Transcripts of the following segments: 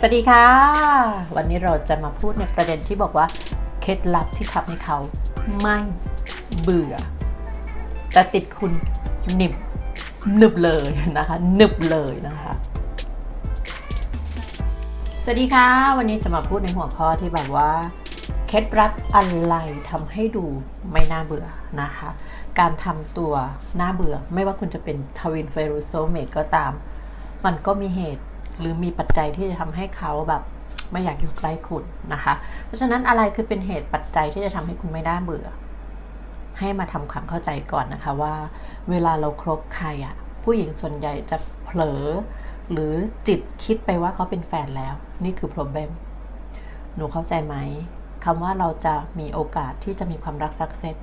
สวัสดีค่ะ วันนี้เราจะมาพูดในประเด็นที่บอกว่า เคล็ดลับที่ทำให้เขาไม่เบื่อ แต่ติดคุณหนิบหนึบเลยนะคะหนึบเลยนะคะ สวัสดีค่ะ วันนี้จะมาพูดในหัวข้อที่แบบว่าเคล็ดลับอะไรทำให้ดูไม่น่าเบื่อนะคะ การทำตัวน่าเบื่อ ไม่ว่าคุณจะเป็นทวินเฟรูโซเมตก็ตาม มันก็มีเหตุ หรือมีปัจจัยที่จะทำให้เขาแบบไม่อยากอยู่ใกล้คุณนะคะ เพราะฉะนั้นอะไรคือเป็นเหตุปัจจัยที่จะทำให้คุณไม่น่าเบื่อ ให้มาทำความเข้าใจก่อนนะคะว่า เวลาเราครบใครอะผู้หญิงส่วนใหญ่จะเผลอ หรือจิตคิดไปว่าเขาเป็นแฟนแล้ว นี่คือ problem หนูเข้าใจไหมคำว่าเราจะมีโอกาสที่จะมีความรักสักเซส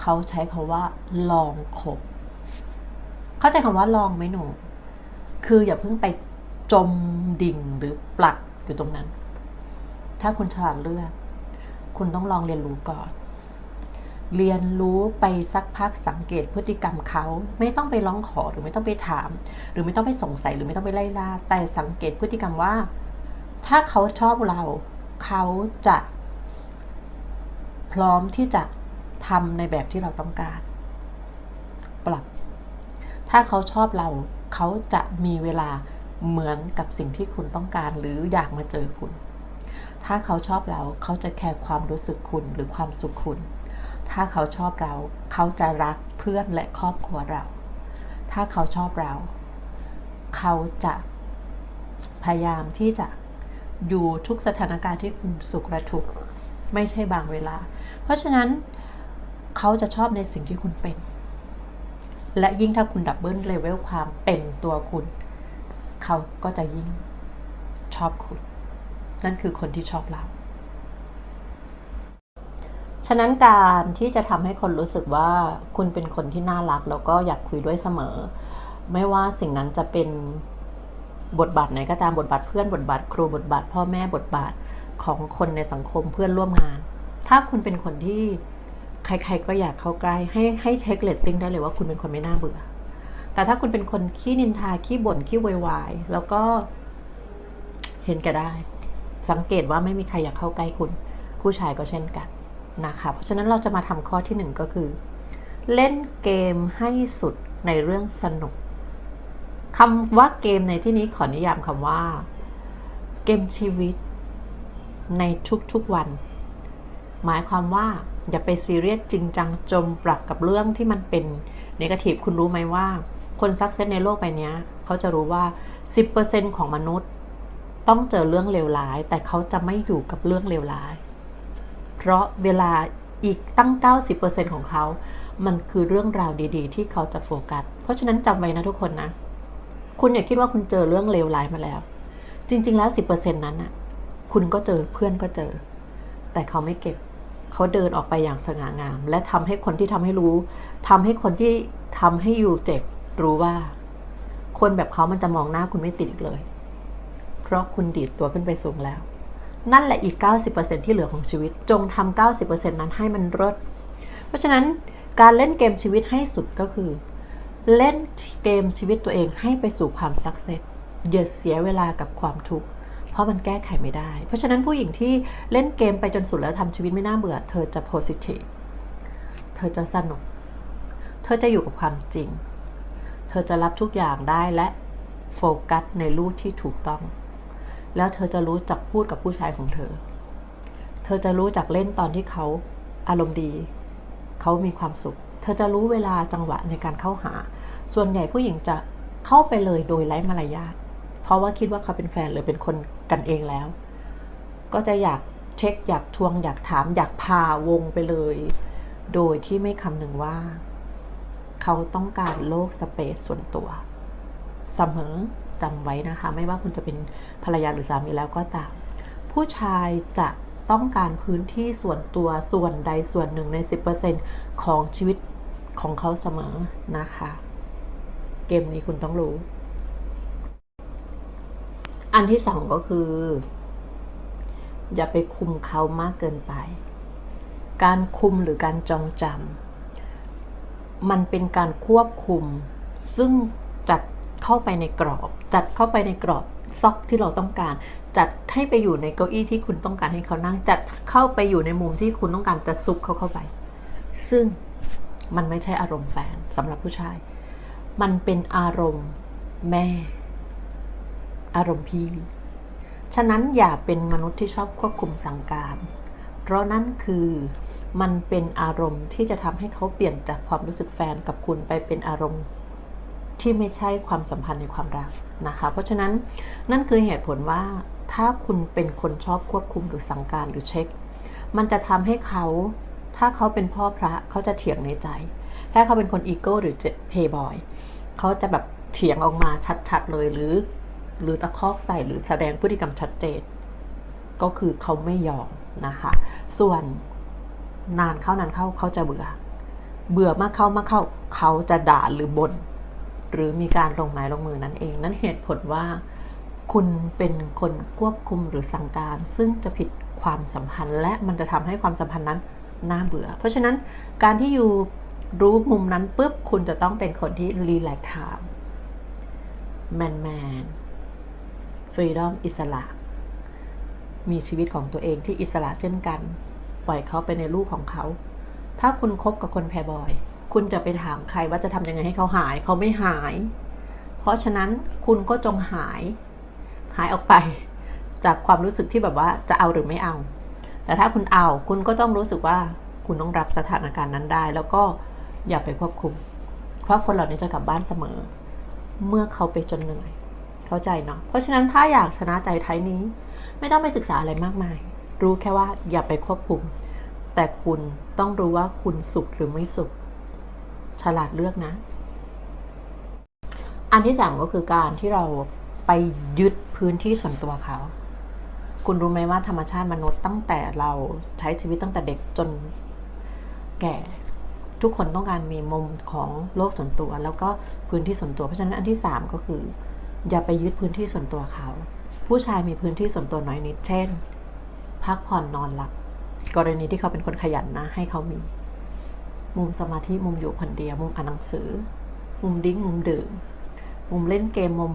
เขาใช้คาว่า ลองคบ เข้าใจคำว่าลองไหมหนู คืออย่าเพิ่งไป จมดิ่งหรือปลักอยู่ตรงนั้น ถ้าคุณฉลาดเลือก คุณต้องลองเรียนรู้ก่อน เรียนรู้ไปสักพักสังเกตพฤติกรรมเขา ไม่ต้องไปร้องขอหรือไม่ต้องไปถาม หรือไม่ต้องไปสงสัยหรือไม่ต้องไปไล่ล่า แต่สังเกตพฤติกรรมว่า ถ้าเขาชอบเรา เขาจะ พร้อมที่จะทำในแบบที่เราต้องการ ปรับ ถ้าเขาชอบเรา เขาจะมีเวลา เหมือนกับสิ่งที่คุณต้องการหรืออยากมาเจอคุณ ถ้าเขาชอบเราเขาจะแคร์ความรู้สึกคุณหรือความสุขคุณ ถ้าเขาชอบเราเขาจะรักเพื่อนและครอบครัวเรา ถ้าเขาชอบเรา เขาจะพยายามที่จะอยู่ทุกสถานการณ์ที่คุณสุขและทุกข์ไม่ใช่บางเวลา เพราะฉะนั้นเขาจะชอบในสิ่งที่คุณเป็น และยิ่งถ้าคุณดับเบิลเลเวลความเป็นตัวคุณ เขาก็จะยิ่งชอบคุณ นั่นคือคนที่ชอบเรา ฉะนั้นการที่จะทำให้คนรู้สึกว่าคุณเป็นคนที่น่ารัก แล้วก็อยากคุยด้วยเสมอ ไม่ว่าสิ่งนั้นจะเป็นบทบาทไหนก็ตามบทบาทเพื่อนบทบาทครูบทบาทพ่อแม่บทบาทของคนในสังคมเพื่อนร่วมงาน ถ้าคุณเป็นคนที่ใครๆก็อยากเข้าใกล้ให้ให้เช็คเลตติ้งได้เลยว่าคุณเป็นคนไม่น่าเบื่อ แต่ถ้าคุณเป็นคนขี้นินทาขี้บ่นขี้วายวายแล้วก็เห็นก่ได้ สังเกตว่าไม่มีใครอยากเข้าใกล้คุณ ผู้ชายก็เช่นกันนะคะเพราะฉะนั้นเราจะมาทำข้อที่หนึ่งก็คือ เล่นเกมให้สุดในเรื่องสนุกคำว่าเกมในที่นี้ขอนิยามคำว่า เกมชีวิต ในทุกๆวัน หมายความว่าอย่าไปซีเรียสจริงจังจมปลักกับเรื่องที่มันเป็นนกาทีฟคุณรู้ไหมว่า คนซักเซสในโลกใบนี้เขาจะรู้ว่า 10%ของมนุษย์ต้องเจอเรื่องเลวร้าย แต่เขาจะไม่อยู่กับเรื่องเลวร้าย เพราะเวลาอีกตั้ง 90%ของเขา มันคือเรื่องราวดี ๆ ที่เขาจะโฟกัส เพราะฉะนั้นจำไว้นะทุกคนนะ คุณอย่าคิดว่าคุณเจอเรื่องเลวร้ายมาแล้ว จริง ๆ แล้ว 10%นั้นน่ะ คุณก็เจอเพื่อนก็เจอ แต่เขาไม่เก็บ เขาเดินออกไปอย่างสง่างาม และทำให้คนที่ทำให้รู้ทำให้คนที่ทำให้อยู่เจ็บ รู้ว่า คนแบบเขามันจะมองหน้าคุณไม่ติดอีกเลย เพราะคุณดีดตัวขึ้นไปสูงแล้ว นั่นแหละอีก 90%ที่เหลือของชีวิต จงทำ90%นั้นให้มันรดเพราะฉะนั้นการเล่นเกมชีวิตให้สุดก็คือ เล่นเกมชีวิตตัวเองให้ไปสู่ความสักเซสอย่าเสียเวลากับความทุกข์เพราะมันแก้ไขไม่ได้ เพราะฉะนั้นผู้หญิงที่เล่นเกมไปจนสุดแล้วทำชีวิตไม่น่าเบื่อ เธอจะโพสิทีฟเธอจะสนุก เธอจะอยู่กับความจริง ธอจะรับทุกอย่างได้และโฟกัสในรูทที่ถูกต้อง แล้วเธอจะรู้จักพูดกับผู้ชายของเธอ เธอจะรู้จักเล่นตอนที่เขาอารมณ์ดี เขามีความสุข เธอจะรู้เวลาจังหวะในการเข้าหา ส่วนใหญ่ผู้หญิงจะเข้าไปเลยโดยไร้มารยาท เพราะว่าคิดว่าเขาเป็นแฟนหรือเป็นคนกันเองแล้ว ก็จะอยากเช็คอยากทวงอยากถามอยากพาวงไปเลย โดยที่ไม่คำนึงว่า เขาต้องการโลกสเปซส่วนตัวเสมอจำไว้นะคะ ไม่ว่าคุณจะเป็นภรรยาหรือสามีแล้วก็ตาม ผู้ชายจะต้องการพื้นที่ส่วนตัวส่วนใดส่วนหนึ่งใน 10%ของชีวิตของเขาเสมอนะคะ เกมนี้คุณต้องรู้ อันที่สองก็คือ อย่าไปคุมเขามากเกินไป การคุมหรือการจองจำ มันเป็นการควบคุม ซึ่งจัดเข้าไปในกรอบ จัดเข้าไปในกรอบซอกที่เราต้องการ จัดให้ไปอยู่ในเก้าอี้ที่คุณต้องการให้เขานั่ง จัดเข้าไปอยู่ในมุมที่คุณต้องการจะซุกเขาเข้าไป ซึ่งมันไม่ใช่อารมณ์แฟนสำหรับผู้ชาย มันเป็นอารมณ์แม่ อารมณ์พี่ ฉะนั้นอย่าเป็นมนุษย์ที่ชอบควบคุมสั่งการ เพราะนั่นคือ มันเป็นอารมณ์ที่จะทำให้เขาเปลี่ยนจากความรู้สึกแฟนกับคุณไปเป็นอารมณ์ที่ไม่ใช่ความสัมพันธ์ในความรักนะคะ เพราะฉะนั้นนั่นคือเหตุผลว่าถ้าคุณเป็นคนชอบควบคุมหรือสั่งการหรือเช็ค มันจะทำให้เขาถ้าเขาเป็นพ่อพระเขาจะเถียงในใจ ถ้าเขาเป็นคนอีโก้หรือเพย์บอยเขาจะแบบเถียงออกมาชัดๆเลยหรือ หรือตะคอกใส่หรือแสดงพฤติกรรมชัดเจน ก็คือเขาไม่ยอมนะคะ ส่วน นานเข้านานเข้าเขาจะเบื่อ เบื่อมากเข้ามากเข้า เขาจะด่าหรือบน่นหรือมีการลงไม้ลงมือนั่นเอง นั่นเหตุผลว่า คุณเป็นคนควบคุมหรือสั่งการ ซึ่งจะผิดความสัมพันธ์ และมันจะทำให้ความสัมพันธ์นั้นน่าเบื่อ เพราะฉะนั้นการที่อยู่รู้มุมนั้นปุ๊บคุณจะต้องเป็นคนที่รีแลกซ์ไทม์แมนแมนฟรีดอมอิสระ มีชีวิตของตัวเองที่อิสระเช่นกัน ปล่อยเขาไปในลูกของเขา ถ้าคุณคบกับคนแพรบอย คุณจะไปถามใครว่าจะทำยังไงให้เขาหาย เขาไม่หาย เพราะฉะนั้นคุณก็จงหาย หายออกไป จากความรู้สึกที่แบบว่าจะเอาหรือไม่เอา แต่ถ้าคุณเอาคุณก็ต้องรู้สึกว่าคุณต้องรับสถานการณ์นั้นได้ แล้วก็อย่าไปควบคุม เพราะคนเหล่านี้จะกลับบ้านเสมอ เมื่อเขาไปจนเหนื่อย เข้าใจเนาะ เพราะฉะนั้นถ้าอยากชนะใจไทยนี้ ไม่ต้องไปศึกษาอะไรมากมาย รู้แค่ว่าอย่าไปควบคุม แต่คุณต้องรู้ว่าคุณสุขหรือไม่สุข ฉลาดเลือกนะ อันที่สามก็คือการที่เราไปยึดพื้นที่ส่วนตัวเขา คุณรู้ไหมว่าธรรมชาติมนุษย์ตั้งแต่เราใช้ชีวิตตั้งแต่เด็กจนแก่ทุกคนต้องการมีมุมของโลกส่วนตัว แล้วก็พื้นที่ส่วนตัวเพราะฉะนั้นอันที่สามก็คือ อย่าไปยึดพื้นที่ส่วนตัวเขา ผู้ชายมีพื้นที่ส่วนตัวน้อยนิดเช่น พักผ่อนนอนหลับ กรณีที่เขาเป็นคนขยันนะ ให้เขามี มุมสมาธิมุมอยู่คนเดียว มุมอ่านหนังสือ มุมดิ้งมุมดื่ม มุมเล่นเกมมุม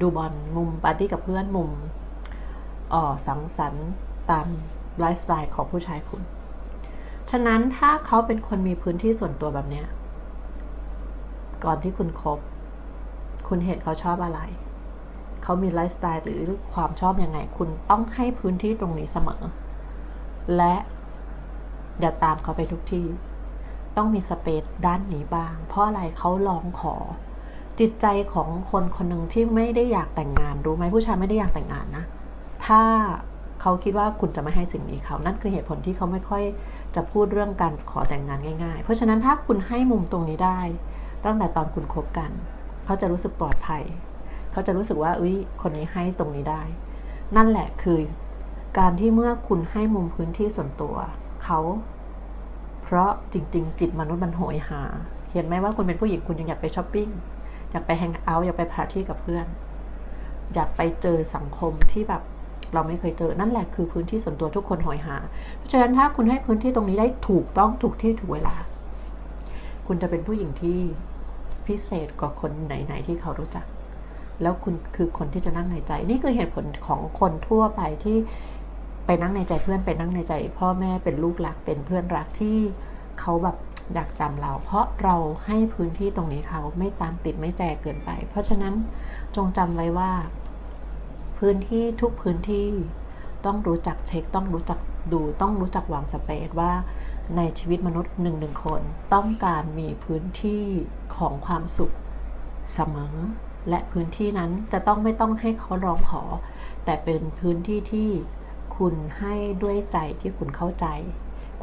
ดูบอลมุมปาร์ตี้กับเพื่อนมุมออสังสรรค์ตามไลฟ์สไตล์ของผู้ชายคุณ ฉะนั้นถ้าเขาเป็นคนมีพื้นที่ส่วนตัวแบบเนี้ยก่อนที่คุณคบ คุณเห็นเขาชอบอะไร เขามีไลฟ์สไตล์หรือความชอบอยังไง คุณต้องให้พื้นที่ตรงนี้เสมอ และอย่าตามเขาไปทุกที่ ต้องมีสเปซด้านนี้บ้าง เพราะอะไรเขาลองขอ จิตใจของคนคนหนึ่งที่ไม่ได้อยากแต่งงานรู้ไหมผู้ชายไม่ได้อยากแต่งงานนะ ถ้าเขาคิดว่าคุณจะไม่ให้สิ่งนี้เขา นั่นคือเหตุผลที่เขาไม่ค่อยจะพูดเรื่องการขอแต่งงานง่าย ๆ เพราะฉะนั้นถ้าคุณให้มุมตรงนี้ได้ ตั้งแต่ตอนคุณคบกัน เขาจะรู้สึกปลอดภัย เขาจะรู้สึกว่าอุ้ยคนนี้ให้ตรงนี้ได้ นั่นแหละคือการที่เมื่อคุณให้มุมพื้นที่ส่วนตัวเขาเพราะจริง ๆ จิตมนุษย์มันโหยหา เห็นไหมว่าคุณเป็นผู้หญิงคุณยังอยากไปช้อปปิ้งอยากไปแฮงเอาท์อยากไปพาร์ตี้กับเพื่อน อยากไปเจอสังคมที่แบบเราไม่เคยเจอนั่นแหละคือพื้นที่ส่วนตัวทุกคนหอยหา เพราะฉะนั้นถ้าคุณให้พื้นที่ตรงนี้ได้ถูกต้องถูกที่ถูกเวลา คุณจะเป็นผู้หญิงที่พิเศษกว่าคนไหนๆที่เขารู้จัก คุณคือคนที่จะนั่งในใจ นี่คือเหตุผลของคนทั่วไปที่ไปนั่งในใจเพื่อนไปนั่งในใจ พ่อแม่เป็นลูกรักเป็นเพื่อนรักที่เขาแบบอยากจำเรา เพราะเราให้พื้นที่ตรงนี้เขาไม่ตามติดไม่แจกเกินไป เพราะฉะนั้นจงจำไว้ว่า พื้นที่ทุกพื้นที่ต้องรู้จักเช็ค ต้องรู้จักดูต้องรู้จักวางสเปซว่าในชีวิตมนุษย์หนึ่งหนึ่งคน ต้องการมีพื้นที่ของความสุขเสมอ และพื้นที่นั้นจะต้องไม่ต้องให้เขาร้องขอ แต่เป็นพื้นที่ที่คุณให้ด้วยใจที่คุณเข้าใจ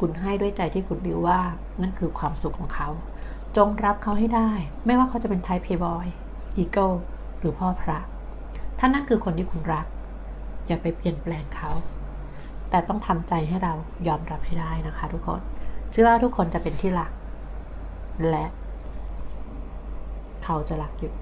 คุณให้ด้วยใจที่คุณรู้ว่า นั่นคือความสุขของเขา จงรับเขาให้ได้ ไม่ว่าเขาจะเป็นไทป์เพย์บอยอีเกิลหรือพ่อพระ ถ้านั่นคือคนที่คุณรัก อย่าไปเปลี่ยนแปลงเขา แต่ต้องทำใจให้เรายอมรับให้ได้นะคะ ทุกคนเชื่อว่าทุกคนจะเป็นที่รัก และ เขาจะรักอยู่